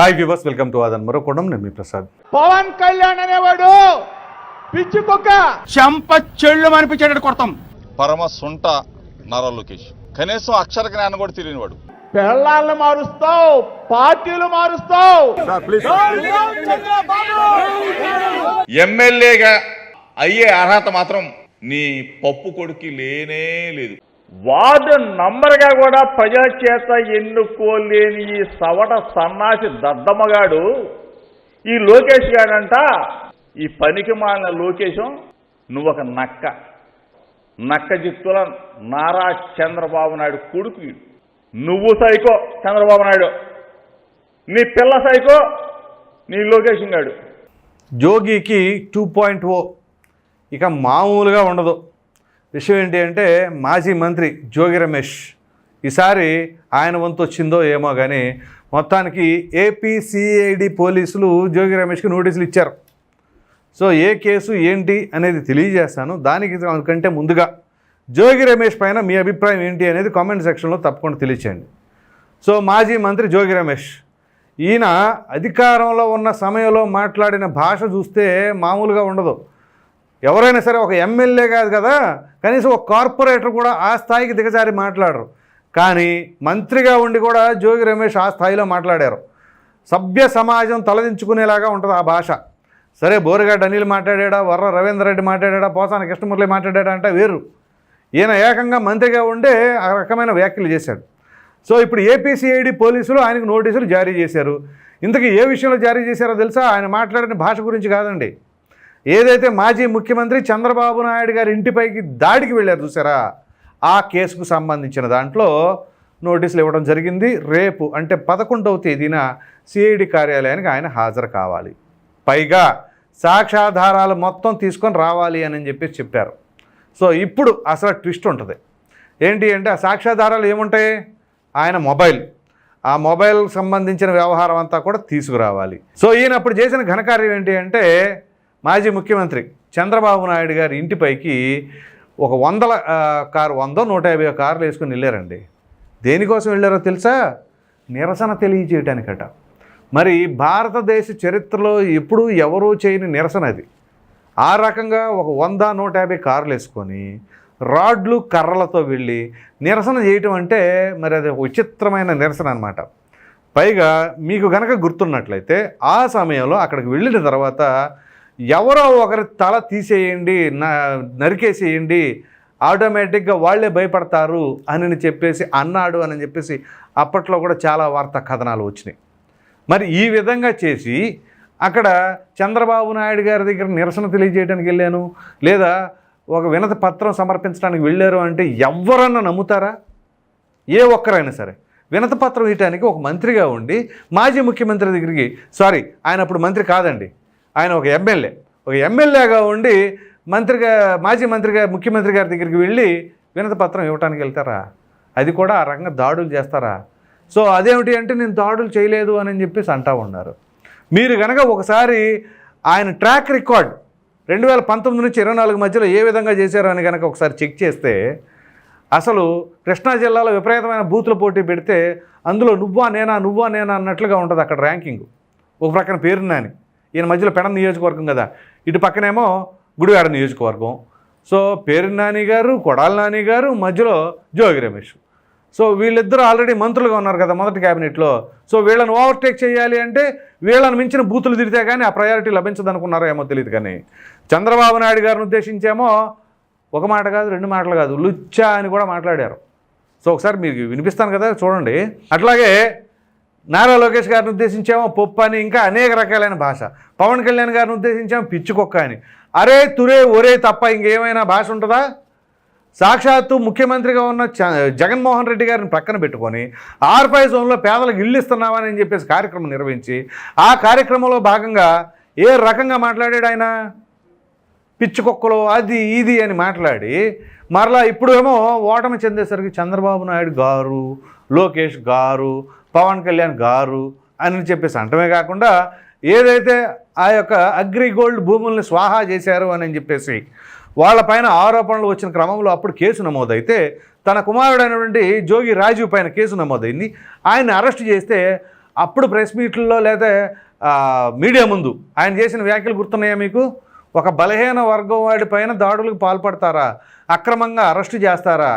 Hi viewers welcome to ఆదన్ మరొకడం నేను మీ ప్రసాద్. పవన్ కళ్యాణ్ అనేవాడు పిచ్చి కుక్క. చెంప చెళ్ళు అనిపించేటట్టు కొడతాం. పరమ సుంట నారా లోకేష్. కనీసం అక్షర జ్ఞానం కూడా తెలియనివాడు. పెళ్ళాలను మారుస్తావు పార్టీలు మారుస్తావు. ఎమ్మెల్యేగా అయ్యే అర్హత మాత్రం నీ పప్పు కొడుకి లేనే లేదు. వార్డు నంబర్గా కూడా ప్రజల చేత ఎన్నుకోలేని ఈ సవట సన్నాసి దద్దమ్మగాడు ఈ లోకేష్ గాడంట ఈ పనికి మాలిన లోకేశం నువ్వొక నక్క. నక్క జిత్తుల నారా చంద్రబాబు నాయుడు కొడుకు నువ్వు సైకో చంద్రబాబు నాయుడు. నీ పిల్ల సైకో నీ లోకేష్ గాడు. జోగికి టూ పాయింట్ ఓ. ఇక మామూలుగా ఉండదు. విషయం ఏంటి అంటే మాజీ మంత్రి జోగి రమేష్ ఈసారి ఆయన వంతు వచ్చిందో ఏమో కానీ మొత్తానికి ఏపీసీఐడి పోలీసులు జోగి రమేష్కి నోటీసులు ఇచ్చారు. సో ఏ కేసు ఏంటి అనేది తెలియజేస్తాను. దానికి కంటే ముందుగా జోగి రమేష్ పైన మీ అభిప్రాయం ఏంటి అనేది కామెంట్ సెక్షన్లో తప్పకుండా తెలియచేయండి. సో మాజీ మంత్రి జోగి రమేష్ ఈయన అధికారంలో ఉన్న సమయంలో మాట్లాడిన భాష చూస్తే మామూలుగా ఉండదు. ఎవరైనా సరే ఒక ఎమ్మెల్యే కాదు కదా కనీసం ఒక కార్పొరేటర్ కూడా ఆ స్థాయికి దిగజారి మాట్లాడరు. కానీ మంత్రిగా ఉండి కూడా జోగి రమేష్ ఆ స్థాయిలో మాట్లాడారు. సభ్య సమాజం తలదించుకునేలాగా ఉంటుంది ఆ భాష. సరే బోరుగడ్డ అనిల్ మాట్లాడా వర్ర రవీంద్ర రెడ్డి మాట్లాడా పోసాన కృష్ణమురళి మాట్లాడా అంటే వేరు. ఈయన ఏకంగా మంత్రిగా ఉండే ఆ రకమైన వ్యాఖ్యలు చేశాడు. సో ఇప్పుడు ఏపీసీఐడి పోలీసులు ఆయనకు నోటీసులు జారీ చేశారు. ఇంతకీ ఏ విషయంలో జారీ చేశారో తెలుసా? ఆయన మాట్లాడిన భాష గురించి కాదండి. ఏదైతే మాజీ ముఖ్యమంత్రి చంద్రబాబు నాయుడు గారి ఇంటిపైకి దాడికి వెళ్ళారు చూసారా ఆ కేసుకు సంబంధించిన దాంట్లో నోటీసులు ఇవ్వడం జరిగింది. రేపు అంటే పదకొండవ తేదీన సిఐడి కార్యాలయానికి ఆయన హాజరు కావాలి. పైగా సాక్ష్యాధారాలు మొత్తం తీసుకొని రావాలి అని చెప్పేసి చెప్పారు. సో ఇప్పుడు అసలు ట్విస్ట్ ఉంటుంది. ఏంటి అంటే ఆ సాక్ష్యాధారాలు ఏముంటాయి? ఆయన మొబైల్. ఆ మొబైల్ సంబంధించిన వ్యవహారం అంతా కూడా తీసుకురావాలి. సో ఈయన అప్పుడు చేసిన ఘనకార్యం ఏంటి అంటే మాజీ ముఖ్యమంత్రి చంద్రబాబు నాయుడు గారి ఇంటిపైకి ఒక వందల కారు వంద నూట యాభై కార్లు వేసుకుని వెళ్ళారండి. దేనికోసం వెళ్ళారో తెలుసా? నిరసన తెలియజేయటానికట. మరి భారతదేశ చరిత్రలో ఎప్పుడూ ఎవరూ చేయని నిరసన అది. ఆ రకంగా ఒక వంద నూట యాభై కార్లు వేసుకొని రాడ్లు కర్రలతో వెళ్ళి నిరసన చేయటం అంటే మరి అది విచిత్రమైన నిరసన అనమాట పైగా మీకు గనక గుర్తున్నట్లయితే ఆ సమయంలో అక్కడికి వెళ్ళిన తర్వాత ఎవరో ఒకరి తల తీసేయండి నరికేసేయండి ఆటోమేటిక్గా వాళ్ళే భయపడతారు అని చెప్పేసి అన్నాడు అని చెప్పేసి అప్పట్లో కూడా చాలా వార్తా కథనాలు వచ్చినాయి. మరి ఈ విధంగా చేసి అక్కడ చంద్రబాబు నాయుడు గారి దగ్గర నిరసన తెలియజేయడానికి వెళ్ళాను లేదా ఒక వినతి పత్రం సమర్పించడానికి వెళ్ళారు అంటే ఎవరన్నా నమ్ముతారా? ఏ ఒక్కరైనా సరే. వినతి పత్రం ఇవ్వడానికి ఒక మంత్రిగా ఉండి మాజీ ముఖ్యమంత్రి దగ్గరికి సారీ ఆయన అప్పుడు మంత్రి కాదండి ఆయన ఒక ఎమ్మెల్యే. ఒక ఎమ్మెల్యేగా ఉండి మంత్రిగా మాజీ మంత్రిగా ముఖ్యమంత్రి గారి దగ్గరికి వెళ్ళి వినతి పత్రం ఇవ్వటానికి వెళ్తారా? అది కూడా ఆ రకంగా దాడులు చేస్తారా? సో అదేమిటి అంటే నేను దాడులు చేయలేదు అని చెప్పేసి అంటా ఉన్నారు. మీరు కనుక ఒకసారి ఆయన ట్రాక్ రికార్డ్ రెండు వేల పంతొమ్మిది నుంచి ఇరవై నాలుగు మధ్యలో ఏ విధంగా చేశారో అని కనుక ఒకసారి చెక్ చేస్తే అసలు కృష్ణా జిల్లాలో విపరీతమైన బూతుల పోటీ పెడితే అందులో నువ్వా నేనా నువ్వా నేనా అన్నట్లుగా ఉంటుంది అక్కడ ర్యాంకింగ్. ఒక ప్రక్కన పేరున్నాని ఈయన మధ్యలో పెనం నియోజకవర్గం కదా. ఇటు పక్కనేమో గుడివాడ నియోజకవర్గం. సో పేరు నాని గారు కొడాల నాని గారు మధ్యలో జోగి రమేష్. సో వీళ్ళిద్దరూ ఆల్రెడీ మంత్రులుగా ఉన్నారు కదా మొదటి క్యాబినెట్లో. సో వీళ్ళని ఓవర్టేక్ చేయాలి అంటే వీళ్ళని మించిన బూతులు తిరితే కానీ ఆ ప్రయారిటీ లభించదనుకున్నారో ఏమో తెలియదు కానీ చంద్రబాబు నాయుడు గారిని ఉద్దేశించేమో ఒక మాట కాదు రెండు మాటలు కాదు లుచ్చా అని కూడా మాట్లాడారు. సో ఒకసారి మీకు వినిపిస్తాను కదా చూడండి. అట్లాగే నారా లోకేష్ గారిని ఉద్దేశించామో పప్పు అని ఇంకా అనేక రకాలైన భాష. పవన్ కళ్యాణ్ గారిని ఉద్దేశించాము పిచ్చుకొక్క అని. అరే తురే ఒరే తప్ప ఇంకేమైనా భాష ఉంటుందా? సాక్షాత్తు ముఖ్యమంత్రిగా ఉన్న జగన్మోహన్ రెడ్డి గారిని ప్రక్కన పెట్టుకొని ఆర్ఫై జోన్లో పేదలకు ఇల్లు ఇస్తున్నామని అని చెప్పేసి కార్యక్రమం నిర్వహించి ఆ కార్యక్రమంలో భాగంగా ఏ రకంగా మాట్లాడాడు ఆయన? పిచ్చుకొక్కలు అది ఇది అని మాట్లాడి మరలా ఇప్పుడు ఏమో ఓటమి చెందేసరికి చంద్రబాబు నాయుడు గారు లోకేష్ గారు పవన్ కళ్యాణ్ గారు అని చెప్పేసి అంటమే కాకుండా ఏదైతే ఆ యొక్క అగ్రిగోల్డ్ భూముల్ని స్వాహా చేశారు అని చెప్పేసి వాళ్ళపైన ఆరోపణలు వచ్చిన క్రమంలో అప్పుడు కేసు నమోదైతే తన కుమారుడైనటువంటి జోగి రాజీవ్ పైన కేసు నమోదైంది. ఆయన అరెస్ట్ చేస్తే అప్పుడు ప్రెస్ మీట్లలో లేదా మీడియా ముందు ఆయన చేసిన వ్యాఖ్యలు గుర్తున్నాయా మీకు? ఒక బలహీన వర్గం వాడి పైన దాడులకు పాల్పడతారా? అక్రమంగా అరెస్టు చేస్తారా?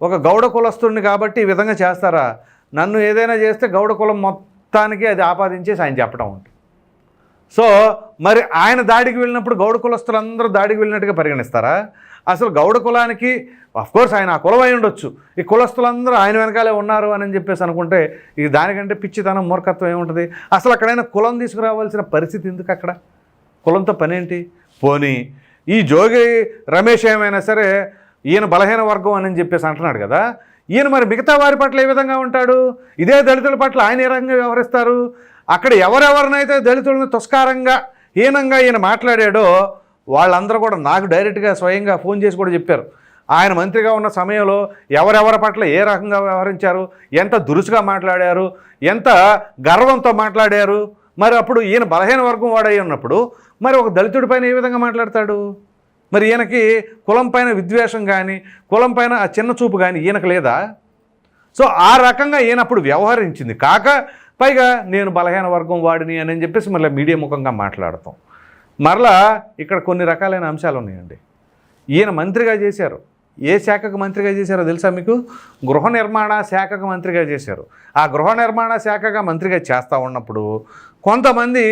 ఒక గౌడ కులస్తుడిని కాబట్టి ఈ విధంగా చేస్తారా? నన్ను ఏదైనా చేస్తే గౌడ కులం మొత్తానికి అది ఆపాదించేసి ఆయన చెప్పడం ఉంటుంది సో మరి ఆయన దాడికి వెళ్ళినప్పుడు గౌడ కులస్తులందరూ దాడికి వెళ్ళినట్టుగా పరిగణిస్తారా? అసలు గౌడ కులానికి కోర్స్ ఆయన ఆ కులం అయి ఉండొచ్చు. ఈ కులస్తులందరూ ఆయన వెనకాలే ఉన్నారు అని చెప్పేసి అనుకుంటే ఇది దానికంటే పిచ్చితనం మూర్ఖత్వం ఏముంటుంది? అసలు అక్కడైనా కులం తీసుకురావాల్సిన పరిస్థితి ఎందుకు అక్కడ? కులంతో పనేంటి? పోనీ ఈ జోగి రమేష్ ఏమైనా సరే ఈయన బలహీన వర్గం అని చెప్పేసి అంటున్నాడు కదా. ఈయన మరి మిగతా వారి పట్ల ఏ విధంగా ఉంటాడు? ఇదే దళితుల పట్ల ఆయన ఏ రకంగా వ్యవహరిస్తారు? అక్కడ ఎవరెవరినైతే దళితులను తుస్కారంగా హీనంగా ఈయన మాట్లాడాడో వాళ్ళందరూ కూడా నాకు డైరెక్ట్గా స్వయంగా ఫోన్ చేసి కూడా చెప్పారు. ఆయన మంత్రిగా ఉన్న సమయంలో ఎవరెవరి పట్ల ఏ రకంగా వ్యవహరించారు? ఎంత దురుసుగా మాట్లాడారు? ఎంత గర్వంతో మాట్లాడారు? మరి అప్పుడు ఈయన బలహీన వర్గం వాడై ఉన్నప్పుడు మరి ఒక దళితుడి పైన ఏ విధంగా మాట్లాడతాడు? మరి ఈయనకి కులం పైన విద్వేషం కానీ కులం పైన ఆ చిన్న చూపు కానీ ఈయనకు లేదా? సో ఆ రకంగా ఈయనప్పుడు వ్యవహరించింది. కాక పైగా నేను బలహీన వర్గం వాడిని అని చెప్పేసి మళ్ళీ మీడియా ముఖంగా మాట్లాడతాం. మరలా ఇక్కడ కొన్ని రకాలైన అంశాలు ఉన్నాయండి. ఈయన మంత్రిగా చేశారు. ఏ శాఖకు మంత్రిగా చేశారో తెలుసా మీకు? గృహ నిర్మాణ శాఖకు మంత్రిగా చేశారు. ఆ గృహ నిర్మాణ శాఖగా మంత్రిగా చేస్తూ ఉన్నప్పుడు కొంతమంది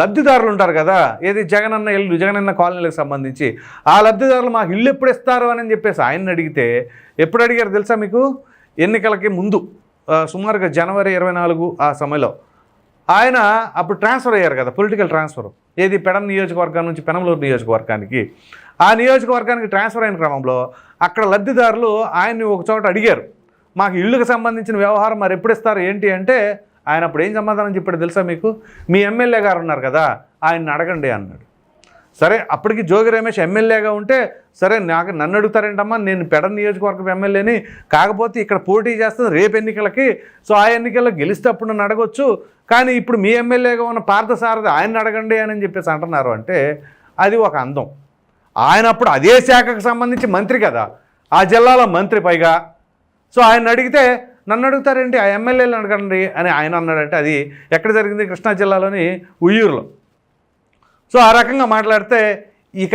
లబ్ధిదారులు ఉంటారు కదా? ఏది జగనన్న ఇల్లు జగనన్న కాలనీలకు సంబంధించి. ఆ లబ్ధిదారులు మాకు ఇల్లు ఎప్పుడు ఇస్తారు అని చెప్పేసి ఆయన్ని అడిగితే ఎప్పుడు అడిగారు తెలుసా మీకు? ఎన్నికలకి ముందు సుమారుగా జనవరి ఇరవై నాలుగు ఆ సమయంలో. ఆయన అప్పుడు ట్రాన్స్ఫర్ అయ్యారు కదా పొలిటికల్ ట్రాన్స్ఫర్. ఏది పెడన్ నియోజకవర్గం నుంచి పెనంలూరు నియోజకవర్గానికి. ఆ నియోజకవర్గానికి ట్రాన్స్ఫర్ అయిన క్రమంలో అక్కడ లబ్ధిదారులు ఆయన్ని ఒక చోట అడిగారు. మాకు ఇళ్ళుకు సంబంధించిన వ్యవహారం మరి ఎప్పుడు ఇస్తారు? ఏంటి అంటే ఆయన అప్పుడు ఏం సమాధానం చెప్పాడు తెలుసా మీకు? మీ ఎమ్మెల్యే గారు ఉన్నారు కదా ఆయన్ని అడగండి అన్నాడు. సరే అప్పటికి జోగి రమేష్ ఎమ్మెల్యేగా ఉంటే సరే నాకు నన్ను అడుగుతారేంటమ్మా? నేను పెడ నియోజకవర్గం ఎమ్మెల్యేని. కాకపోతే ఇక్కడ పోటీ చేస్తుంది రేపు ఎన్నికలకి సో ఆ ఎన్నికల్లో గెలిస్తే అప్పుడు నన్ను అడగొచ్చు. కానీ ఇప్పుడు మీ ఎమ్మెల్యేగా ఉన్న పార్థసారథి ఆయన్ని అడగండి అని చెప్పేసి అంటున్నారు అంటే అది ఒక అందం. ఆయన అప్పుడు అదే శాఖకు సంబంధించి మంత్రి కదా. ఆ జిల్లాలో మంత్రి పైగా. సో ఆయన అడిగితే నన్ను అడుగుతారేంటి? ఆ ఎమ్మెల్యేలు అడగండి అని ఆయన అన్నాడంటే అది ఎక్కడ జరిగింది? కృష్ణా జిల్లాలోని ఉయ్యూరులో. సో ఆ రకంగా మాట్లాడితే ఇక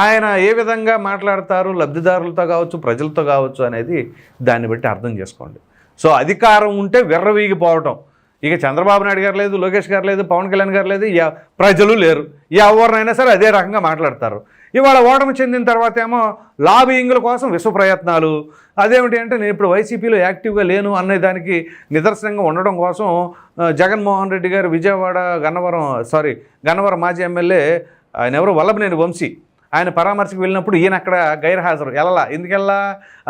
ఆయన ఏ విధంగా మాట్లాడతారు? లబ్ధిదారులతో కావచ్చు ప్రజలతో కావచ్చు అనేది దాన్ని బట్టి అర్థం చేసుకోండి. సో అధికారం ఉంటే విర్రవీగిపోవటం ఇక చంద్రబాబు నాయుడు గారు లేదు లోకేష్ గారు లేదు పవన్ కళ్యాణ్ గారు లేదు ప్రజలు లేరు. ఎవరినైనా సరే అదే రకంగా మాట్లాడతారు. ఇవాళ ఓటమి చెందిన తర్వాత ఏమో లాబియింగ్ల కోసం విశ్వ ప్రయత్నాలు. అదేమిటి అంటే నేను ఇప్పుడు వైసీపీలో యాక్టివ్గా లేను అనే దానికి నిదర్శనంగా ఉండడం కోసం జగన్మోహన్ రెడ్డి గారు విజయవాడ గన్నవరం సారీ గన్నవరం మాజీ ఎమ్మెల్యే ఆయన ఎవరు? వల్లభనేని వంశీ. ఆయన పరామర్శకు వెళ్ళినప్పుడు ఈయన అక్కడ గైర్హాజరు. వెళ్ళలా ఎందుకెళ్ళా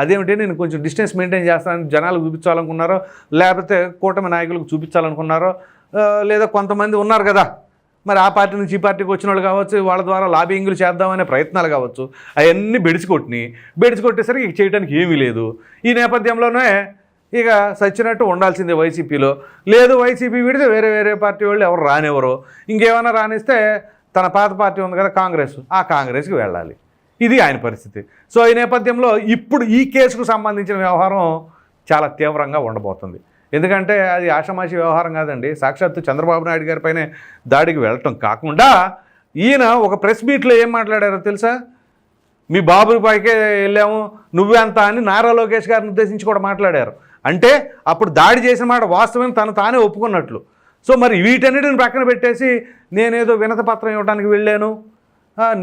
అదేమిటి నేను కొంచెం డిస్టెన్స్ మెయింటైన్ చేస్తానని జనాలకు చూపించాలనుకున్నారో లేకపోతే కూటమి నాయకులకు చూపించాలనుకున్నారో లేదా కొంతమంది ఉన్నారు కదా మరి ఆ పార్టీ నుంచి ఈ పార్టీకి వచ్చిన వాళ్ళు కావచ్చు వాళ్ళ ద్వారా లాబింగ్లు చేద్దామనే ప్రయత్నాలు కావచ్చు అవన్నీ బెడిచికొట్టినాయి బెడిచికొట్టేసరికి చేయడానికి ఏమీ లేదు. ఈ నేపథ్యంలోనే ఇక సచ్చినట్టు ఉండాల్సిందే వైసీపీలో. లేదు వైసీపీ విడితే వేరే వేరే పార్టీ వాళ్ళు ఎవరు రానివ్వరు. ఇంకేమైనా రానిస్తే తన పాత పార్టీ ఉంది కదా కాంగ్రెస్ ఆ కాంగ్రెస్కి వెళ్ళాలి. ఇది ఆయన పరిస్థితి. సో ఈ నేపథ్యంలో ఇప్పుడు ఈ కేసుకు సంబంధించిన వ్యవహారం చాలా తీవ్రంగా ఉండబోతుంది. ఎందుకంటే అది ఆషమాషి వ్యవహారం కాదండి. సాక్షాత్తు చంద్రబాబు నాయుడు గారి పైనే దాడికి వెళ్ళటం కాకుండా ఈయన ఒక ప్రెస్ మీట్లో ఏం మాట్లాడారో తెలుసా? మీ బాబు పైకే వెళ్ళాము నువ్వే అంత అని నారా లోకేష్ గారిని ఉద్దేశించి కూడా మాట్లాడారు. అంటే అప్పుడు దాడి చేసిన మాట వాస్తవం తను తానే ఒప్పుకున్నట్లు. సో మరి వీటన్నిటిని ప్రక్కన పెట్టేసి నేనేదో వినత పత్రం ఇవ్వడానికి వెళ్ళాను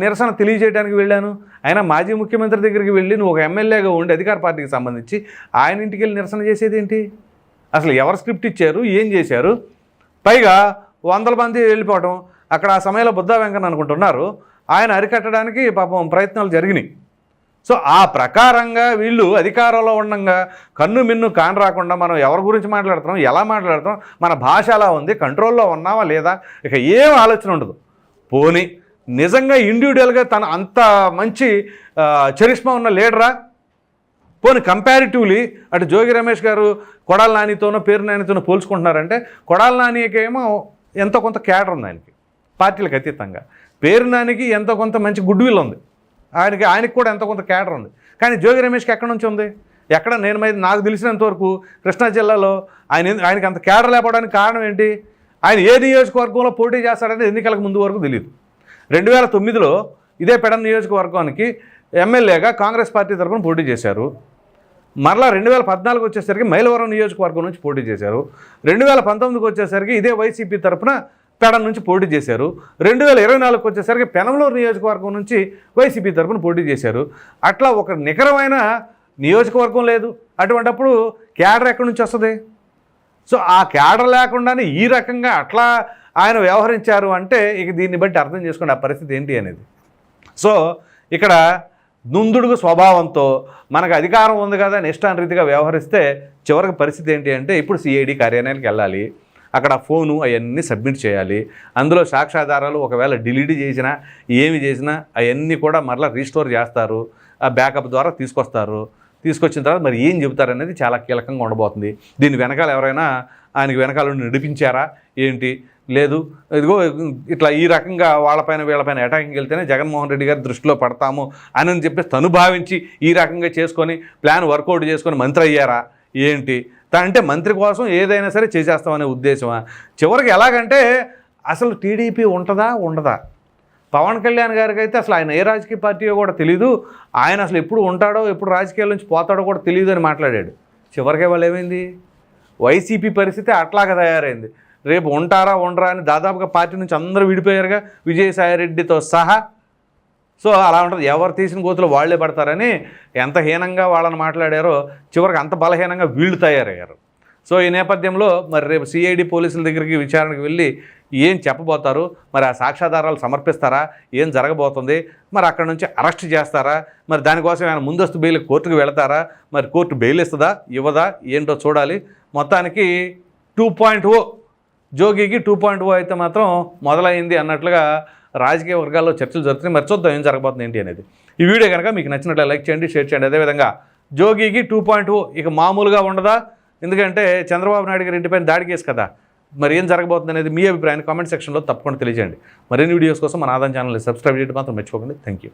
నిరసన తెలియజేయడానికి వెళ్ళాను. అయినా మాజీ ముఖ్యమంత్రి దగ్గరికి వెళ్ళి నువ్వు ఒక ఎమ్మెల్యేగా ఉండి అధికార పార్టీకి సంబంధించి ఆయన ఇంటికి వెళ్ళి నిరసన చేసేది ఏంటి అసలు ఎవరు స్క్రిప్ట్ ఇచ్చారు? ఏం చేశారు? పైగా వందల మంది వెళ్ళిపోవటం అక్కడ ఆ సమయంలో బుద్ధా వెంకన్న అనుకుంటున్నారు. ఆయన అరికట్టడానికి పాపం ప్రయత్నాలు జరిగినాయి. సో ఆ ప్రకారంగా వీళ్ళు అధికారంలో ఉండగా కన్ను మిన్ను కాని రాకుండా మనం ఎవరి గురించి మాట్లాడుతున్నాం ఎలా మాట్లాడుతున్నాం మన భాష ఎలా ఉంది కంట్రోల్లో ఉన్నావా లేదా ఇక ఏం ఆలోచన ఉండదు. పోనీ నిజంగా ఇండివిజువల్గా తన అంత మంచి చరిష్మా ఉన్న లీడరా? పోనీ కంపారిటివ్లీ అటు జోగి రమేష్ గారు కొడాల నానితోనో పేరు నానితోనో పోల్చుకుంటున్నారంటే కొడాల నానికేమో ఎంతో కొంత క్యాడర్ ఉంది ఆయనకి పార్టీలకు అతీతంగా. పేరు నానికి ఎంతో కొంత మంచి గుడ్ విల్ ఉంది. ఆయనకి ఆయనకి కూడా ఎంతో కొంత క్యాడర్ ఉంది. కానీ జోగి రమేష్కి ఎక్కడి నుంచి ఉంది? ఎక్కడ? నేను మీద నాకు తెలిసినంతవరకు కృష్ణా జిల్లాలో ఆయన ఆయనకి అంత కేడర్ లేకపోవడానికి కారణం ఏంటి? ఆయన ఏ నియోజకవర్గంలో పోటీ చేస్తాడనేది ఎన్నికలకు ముందు వరకు తెలియదు రెండు వేల తొమ్మిదిలో ఇదే పెడ నియోజకవర్గానికి ఎమ్మెల్యేగా కాంగ్రెస్ పార్టీ తరఫున పోటీ చేశారు. మరలా రెండు వేల పద్నాలుగు వచ్చేసరికి మైలవరం నియోజకవర్గం నుంచి పోటీ చేశారు. రెండు వేల పంతొమ్మిదికి వచ్చేసరికి ఇదే వైసీపీ తరఫున పెడ నుంచి పోటీ చేశారు. రెండు వేల ఇరవై నాలుగుకి వచ్చేసరికి పెనంలూరు నియోజకవర్గం నుంచి వైసీపీ తరఫున పోటీ చేశారు. అట్లా ఒక నికరమైన నియోజకవర్గం లేదు. అటువంటప్పుడు క్యాడర్ ఎక్కడి నుంచి వస్తుంది? సో ఆ క్యాడర్ లేకుండానే ఈ రకంగా అట్లా ఆయన వ్యవహరించారు అంటే ఇక దీన్ని బట్టి అర్థం చేసుకోండి ఆ పరిస్థితి ఏంటి అనేది. సో ఇక్కడ దుందుడుగు స్వభావంతో మనకు అధికారం ఉంది కదా అని రీతిగా వ్యవహరిస్తే చివరికి పరిస్థితి ఏంటి అంటే ఇప్పుడు సిఐడి కార్యాలయానికి వెళ్ళాలి. అక్కడ ఫోను అవన్నీ సబ్మిట్ చేయాలి. అందులో సాక్ష్యాధారాలు ఒకవేళ డిలీట్ చేసినా ఏమి చేసినా అవన్నీ కూడా మరలా రీస్టోర్ చేస్తారు. ఆ బ్యాకప్ ద్వారా తీసుకొస్తారు. తీసుకొచ్చిన తర్వాత మరి ఏం చెబుతారనేది చాలా కీలకంగా ఉండబోతుంది. దీని వెనకాల ఎవరైనా ఆయనకి వెనకాల నుండి నడిపించారా? ఏంటి? లేదు. ఇదిగో ఇట్లా ఈ రకంగా వాళ్ళపైన వీళ్ళపైన అటాకింగ్ వెళ్తేనే జగన్మోహన్ రెడ్డి గారి దృష్టిలో పడతాము అని చెప్పేసి తను భావించి ఈ రకంగా చేసుకొని ప్లాన్ వర్కౌట్ చేసుకొని మంత్రి అయ్యారా? ఏంటి? అంటే మంత్రి కోసం ఏదైనా సరే చేసేస్తామనే ఉద్దేశమా? చివరికి ఎలాగంటే అసలు టీడీపీ ఉంటుందా? ఉండదా. పవన్ కళ్యాణ్ గారికి అయితే అసలు ఆయన ఏ రాజకీయ పార్టీయో కూడా తెలియదు ఆయన అసలు ఎప్పుడు ఉంటాడో ఎప్పుడు రాజకీయాల నుంచి పోతాడో కూడా తెలియదు అని మాట్లాడాడు. చివరికి వాళ్ళు ఏమైంది? వైసీపీ పరిస్థితి అట్లాగా తయారైంది. రేపు ఉంటారా ఉండరా అని దాదాపుగా పార్టీ నుంచి అందరూ విడిపోయారుగా విజయసాయిరెడ్డితో సహా. సో అలా ఉంటుంది. ఎవరు తీసిన గోతులు వాళ్ళే పడతారని ఎంత హీనంగా వాళ్ళని మాట్లాడారో చివరికి అంత బలహీనంగా వీళ్ళు తయారయ్యారు. సో ఈ నేపథ్యంలో మరి రేపు సిఐడి పోలీసుల దగ్గరికి విచారణకు వెళ్ళి ఏం చెప్పబోతారు? మరి ఆ సాక్ష్యాధారాలు సమర్పిస్తారా? ఏం జరగబోతుంది? మరి అక్కడ నుంచి అరెస్ట్ చేస్తారా? మరి దానికోసం ఆయన ముందస్తు బెయిల్ కోర్టుకు వెళతారా? మరి కోర్టు బెయిల్ ఇస్తుందా? ఇవ్వదా? ఏంటో చూడాలి. మొత్తానికి టూ పాయింట్ ఓ జోగికి టూ పాయింట్ ఓ అయితే మాత్రం మొదలైంది అన్నట్లుగా రాజకీయ వర్గాల్లో చర్చలు జరుగుతున్నాయి. మరి చూద్దాం ఏం జరగబోతుంది ఏంటి అనేది. ఈ వీడియో కనుక మీకు నచ్చినట్లు లైక్ చేయండి షేర్ చేయండి. అదేవిధంగా జోగికి టూ పాయింట్ ఓ ఇక మామూలుగా ఉండదా? ఎందుకంటే చంద్రబాబు నాయుడు గారి ఇంటిపైన దాడి కేసు కదా. మరి ఏం జరగబోతుంది అనేది మీ అభిప్రాయాన్ని కామెంట్ సెక్షన్లో తప్పకుండా తెలియజేయండి. మరిన్ని వీడియోస్ కోసం మన ఆదాయం ఛానల్ని సబ్స్క్రైబ్ చేయడం మాత్రం మర్చిపోకండి. Thank you